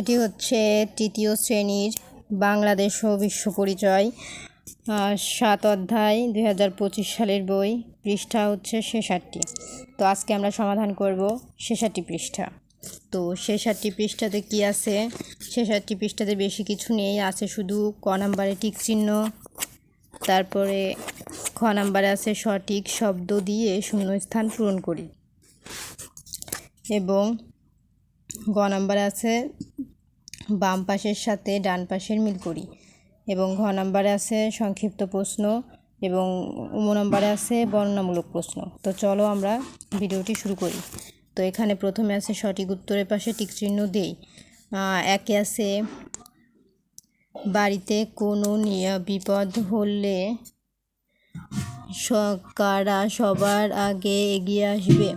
এটি হচ্ছে তৃতীয় শ্রেণির বাংলাদেশ ও বিশ্ব পরিচয়। সাত অধ্যায়, দুই হাজার পঁচিশ সালের বই, পৃষ্ঠা হচ্ছে ছেষট্টি। তো আজকে আমরা সমাধান করব ছেষট্টি পৃষ্ঠা। তো ছেষট্টি পৃষ্ঠাতে কি আছে? ছেষট্টি পৃষ্ঠাতে বেশি কিছু নেই, আছে শুধু ক নাম্বারে টিক চিহ্ন, তারপরে খ নাম্বারে আছে সঠিক শব্দ দিয়ে শূন্যস্থান পূরণ করি। এবং গ নাম্বারে আছে বাম পাশের সাথে ডান পাশের মিল করি এবং ঘ নাম্বারে আছে সংক্ষিপ্ত প্রশ্ন এবং উম নম্বরে আছে বর্ণনামূলক প্রশ্ন। তো চলো আমরা ভিডিওটি শুরু করি। তো এখানে প্রথমে আছে সঠিক উত্তরের পাশে টিক চিহ্ন দেই। একে আছে বাড়িতে কোনো বিপদ হলে কারা সবার আগে এগিয়ে আসবে?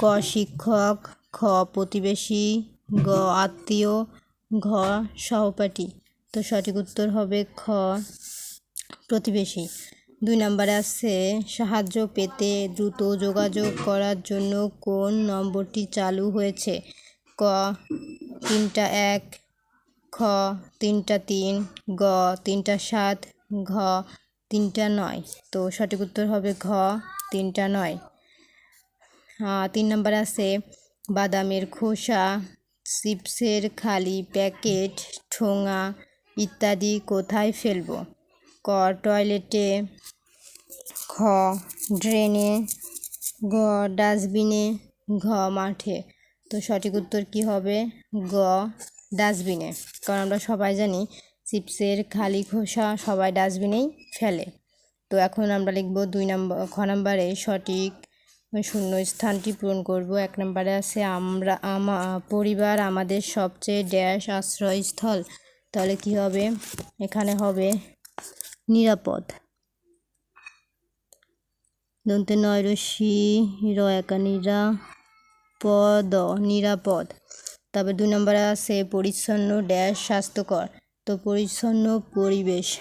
ক শিক্ষক খ, প্রতিবেশী, গ, আত্মীয়, ঘ, সহপাঠী। তো সঠিক উত্তর হবে খ, প্রতিবেশী। দুই নম্বরে আছে, সাহায্য পেতে দ্রুত যোগাযোগ করার জন্য কোন নম্বরটি চালু হয়েছে? ক, তিনটা এক, খ, তিনটা তিন, গ, তিনটা সাত, ঘ, তিনটা নয়। তো সঠিক উত্তর হবে ঘ, তিনটা নয়। তিন নম্বর আছে বাদামের খোসা, চিপসের খালি প্যাকেট, ঠোঙা ইত্যাদি কোথায় ফেলব? ক, টয়লেটে। খ, ড্রেনে। গ, ডাস্টবিনে। ঘ, মাঠে। তো সঠিক উত্তর কি হবে? গ, ডাস্টবিনে। কারণ আমরা সবাই জানি চিপসের খালি খোসা সবাই ডাস্টবিনেই ফেলে। তো এখন আমরা লিখব দুই নম্বর খ নম্বরে সঠিক শূন্য স্থানটি পূরণ করব। এক নম্বরে আছে, আমরা, আমা, পরিবার আমাদের সবচেয়ে ড্যাশ আশ্রয়স্থল। তাহলে কি হবে? এখানে হবে নিরাপদ। দন্তে নয় রশ্মি, র একা নিরা পদ নিরাপদ। তারপর দুই নম্বরে আছে, পরিচ্ছন্ন, ড্যাশ স্বাস্থ্যকর। তো পরিচ্ছন্ন পরিবেশ।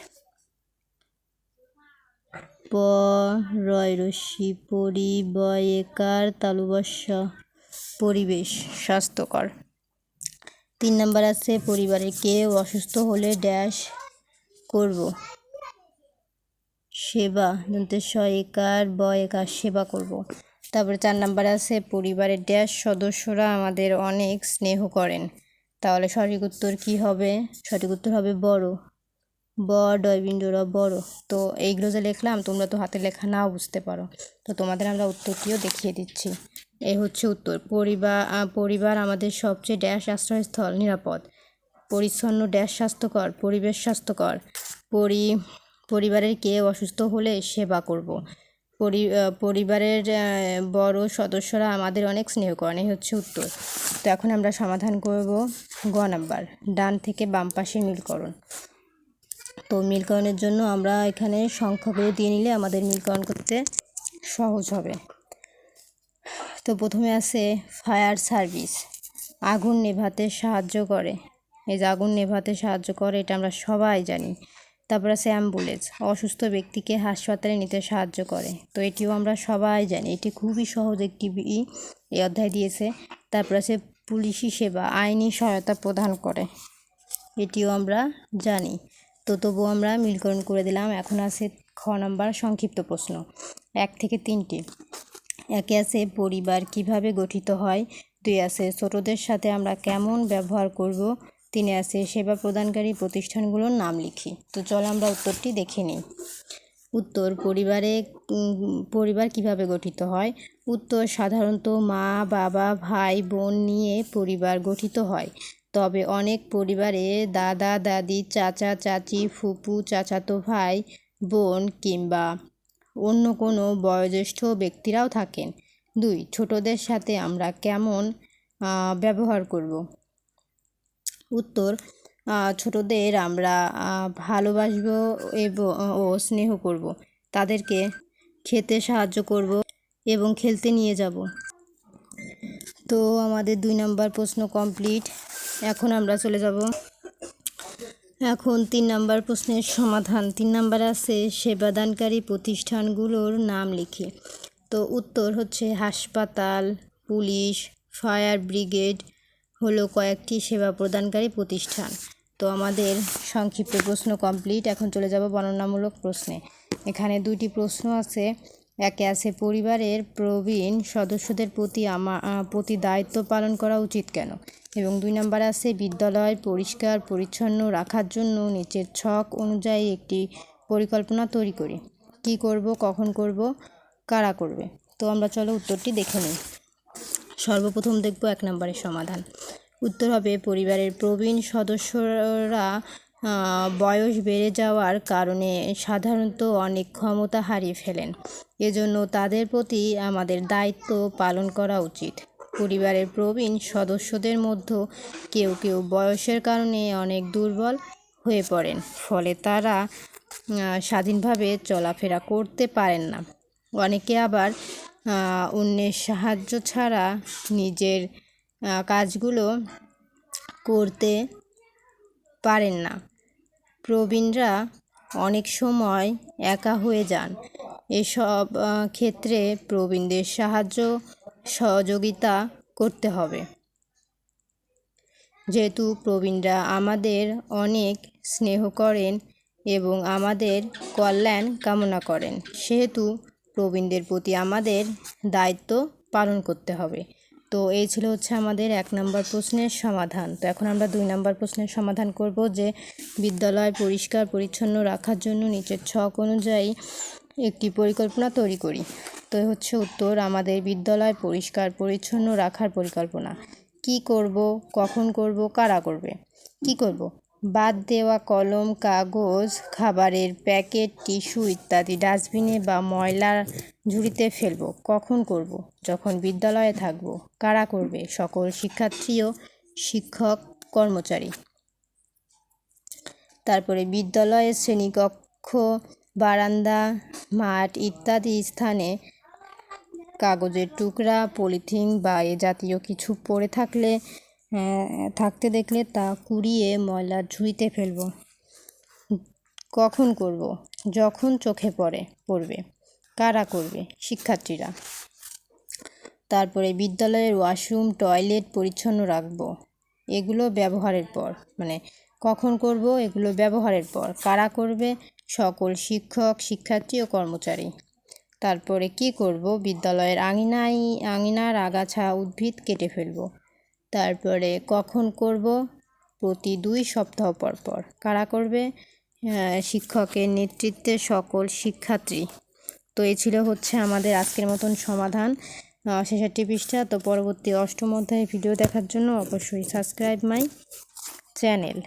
প রয় রশ্মি পরিবয়কার তালুবস্যা পরিবেশ স্বাস্থ্যকর। তিন নম্বর আছে পরিবারে কেউ অসুস্থ হলে ড্যাশ করব। সেবা দন্তে একার ব একার সেবা করব। তারপরে চার নাম্বার আছে পরিবারের ড্যাশ সদস্যরা আমাদের অনেক স্নেহ করেন। তাহলে সঠিক উত্তর কী হবে? সঠিক উত্তর হবে বড়। ব ডয়বিন্দুরা বড়। তো এইগুলো যে লিখলাম, তোমরা তো হাতে লেখা নাও বুঝতে পারো। তো তোমাদের আমরা উত্তরটিও দেখিয়ে দিচ্ছি। এই হচ্ছে উত্তর। পরিবার পরিবার আমাদের সবচেয়ে ড্যাশ আশ্রয়স্থল, নিরাপদ। পরিচ্ছন্ন ড্যাশ স্বাস্থ্যকর, পরিবেশ স্বাস্থ্যকর। পরি, পরিবারের কেউ অসুস্থ হলে সেবা করব। পরি পরিবারের বড় সদস্যরা আমাদের অনেক স্নেহ করেন। এই হচ্ছে উত্তর। তো এখন আমরা সমাধান করব গ নাম্বার। ডান থেকে বাম পাশে মিলকরণ তো মিলকরণের জন্য আমরা এখানে সংখ্যাগুলো দিয়ে নিলে আমাদের মিলকরণ করতে সহজ হবে। তো প্রথমে আছে ফায়ার সার্ভিস। আগুন নেভাতে সাহায্য করে। এই যে আগুন নেভাতে সাহায্য করে, এটা আমরা সবাই জানি। তারপর আছে অ্যাম্বুলেন্স। অসুস্থ ব্যক্তিকে হাসপাতালে নিতে সাহায্য করে। তো এটিও আমরা সবাই জানি। এটি খুবই সহজ একটি এই অধ্যায় দিয়েছে। তারপর আছে পুলিশি সেবা, আইনি সহায়তা প্রদান করে। এটিও আমরা জানি। তো তবু আমরা মিলকরণ করে দিলাম। এখন আছে খ নম্বর সংক্ষিপ্ত প্রশ্ন। এক থেকে তিনটি। একে আছে পরিবার কীভাবে গঠিত হয়? দুই আছে ছোটদের সাথে আমরা কেমন ব্যবহার করব? তিনে আছে সেবা প্রদানকারী প্রতিষ্ঠানগুলোর নাম লিখি। তো চল আমরা উত্তরটি দেখে নিই। উত্তর, পরিবারে পরিবার কীভাবে গঠিত হয়? উত্তর, সাধারণত মা, বাবা, ভাই, বোন নিয়ে পরিবার গঠিত হয়। তবে অনেক পরিবারে দাদা, দাদি, চাচা, চাচি, ফুপু, চাচাতো ভাই, বোন কিংবা অন্য কোনো বয়োজ্যেষ্ঠ ব্যক্তিরাও থাকেন। দুই, ছোটদের সাথে আমরা কেমন ব্যবহার করব? উত্তর ছোটদের আমরা ভালোবাসবো এবং ও, স্নেহ করব। তাদেরকে খেতে সাহায্য করব এবং খেলতে নিয়ে যাব। তো আমাদের দুই নম্বর প্রশ্ন কমপ্লিট। এখন আমরা চলে যাব। এখন তিন নাম্বার প্রশ্নের সমাধান। তিন নাম্বার আছে, সেবাদানকারী প্রতিষ্ঠানগুলোর নাম লিখি। তো উত্তর হচ্ছে, হাসপাতাল, পুলিশ, ফায়ার ব্রিগেড হলো কয়েকটি সেবা প্রদানকারী প্রতিষ্ঠান। তো আমাদের সংক্ষিপ্ত প্রশ্ন কমপ্লিট। এখন চলে যাব বর্ণনামূলক প্রশ্নে। এখানে দুইটি প্রশ্ন আছে। একে আছে পরিবারের প্রবীণ সদস্যদের প্রতি আমা প্রতি দায়িত্ব পালন করা উচিত কেন? এবং দুই নম্বর আছে বিদ্যালয় পরিষ্কার, পরিচ্ছন্ন রাখার জন্য নিচের ছক অনুযায়ী একটি পরিকল্পনা তৈরি করি। কি করব, কখন করব, কারা করবে? তো আমরা চলো উত্তরটি দেখে নিই। সর্বপ্রথম দেখব এক নম্বরের সমাধান। উত্তর হবে পরিবারের প্রবীণ সদস্যরা বয়স বেড়ে যাওয়ার কারণে সাধারণত অনেক ক্ষমতা হারিয়ে ফেলেন। এজন্য তাদের প্রতি আমাদের দায়িত্ব পালন করা উচিত। পরিবারের প্রবীণ সদস্যদের মধ্যে কেউ কেউ বয়সের কারণে অনেক দুর্বল হয়ে পড়েন, ফলে তারা স্বাধীনভাবে চলাফেরা করতে পারেন না। অনেকে আবার অন্যের সাহায্য ছাড়া নিজের কাজগুলো করতে পারেন না। প্রবীণরা অনেক সময় একা হয়ে যান। এসব ক্ষেত্রে প্রবীণদের সাহায্য, সহযোগিতা করতে হবে। যেহেতু প্রবীণরা আমাদের অনেক স্নেহ করেন এবং আমাদের কল্যাণ কামনা করেন, সেহেতু প্রবীণদের প্রতি আমাদের দায়িত্ব পালন করতে হবে। তো এই ছিল হচ্ছে আমাদের এক নম্বর প্রশ্নের সমাধান। তো এখন আমরা দুই নম্বর প্রশ্নের সমাধান করব যে বিদ্যালয় পরিষ্কার পরিচ্ছন্ন রাখার জন্য নিচের ছক অনুযায়ী একটি পরিকল্পনা তৈরি করি। তো হচ্ছে উত্তর, আমাদের বিদ্যালয় পরিষ্কার পরিচ্ছন্ন রাখার পরিকল্পনা। কি করব, কখন করব, কারা করবে? কি করব? বাদ দেওয়া কলম, কাগজ, খাবারের প্যাকেট, টিস্যু ইত্যাদি ডাস্টবিনে বা ময়লার ঝুড়িতে ফেলব। কখন করব? যখন বিদ্যালয়ে থাকব। কারা করবে? সকল শিক্ষার্থী ও শিক্ষক কর্মচারী। তারপরে বিদ্যালয়ের শ্রেণীকক্ষ, বারান্দা, মাঠ ইত্যাদি স্থানে কাগজের টুকরা, পলিথিন বা এ জাতীয় কিছু পড়ে থাকলে থাকতে দেখলে তা কুড়িয়ে ময়লার ঝুড়িতে ফেলব। কখন করব? যখন চোখে পড়ে, পড়বে। কারা করবে? শিক্ষার্থীরা। তারপরে বিদ্যালয়ের ওয়াশরুম, টয়লেট পরিচ্ছন্ন রাখব। এগুলো ব্যবহারের পর। মানে কখন করব? এগুলো ব্যবহারের পর। কারা করবে? সকল শিক্ষক, শিক্ষার্থী ও কর্মচারী। তারপরে কি করব? বিদ্যালয়ের আঙিনায়, আঙিনার আগাছা উদ্ভিদ কেটে ফেলব। তারপরে কখন করব? প্রতি দুই সপ্তাহ পর পর। কারা করবে? শিক্ষকের নেতৃত্বে সকল শিক্ষার্থী। তো এ ছিল হচ্ছে আমাদের আজকের মতন সমাধান। শেষাটি পৃষ্ঠা। তো পরবর্তী অষ্টম অধ্যায়ে ভিডিও দেখার জন্য অবশ্যই সাবস্ক্রাইব মাই চ্যানেল।